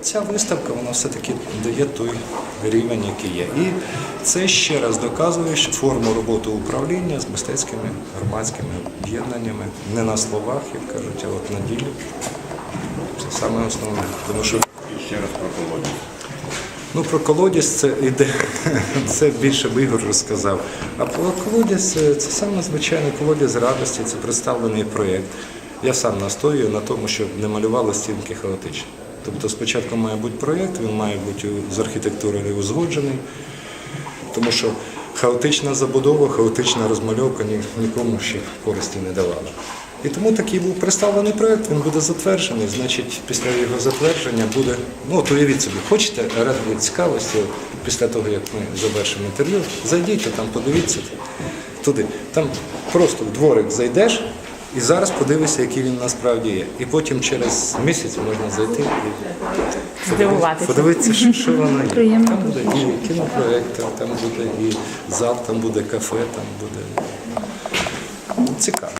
Ця виставка вона все-таки дає той рівень, який є. І це ще раз доказує, що форму роботи управління з мистецькими громадськими об'єднаннями не на словах, як кажуть, а от на ділі. Це саме основне. Тому що І ще раз про колодязь. Ну, про колодязь це іде, це більше Ігор розказав. А про колодязь це, це саме звичайний колодязь радості, це представлений проєкт. Я сам настоюю на тому, щоб не малювали стінки хаотично. Тобто спочатку має бути проєкт, він має бути з архітектурою узгоджений, тому що хаотична забудова, хаотична розмальовка ні, нікому ще користі не давала. І тому такий був представлений проєкт, він буде затверджений. Значить, після його затвердження буде. Ну, от уявіть собі, хочете ради цікавості, після того, як ми завершимо інтерв'ю, зайдіть, там подивіться туди. Там просто в дворик зайдеш і зараз подивися, який він насправді є. І потім через місяць можна зайти і Здивуватися. подивитися, що, що воно є. Приємно Там буде і кінопроектор, там буде і зал, там буде кафе, там буде цікаво.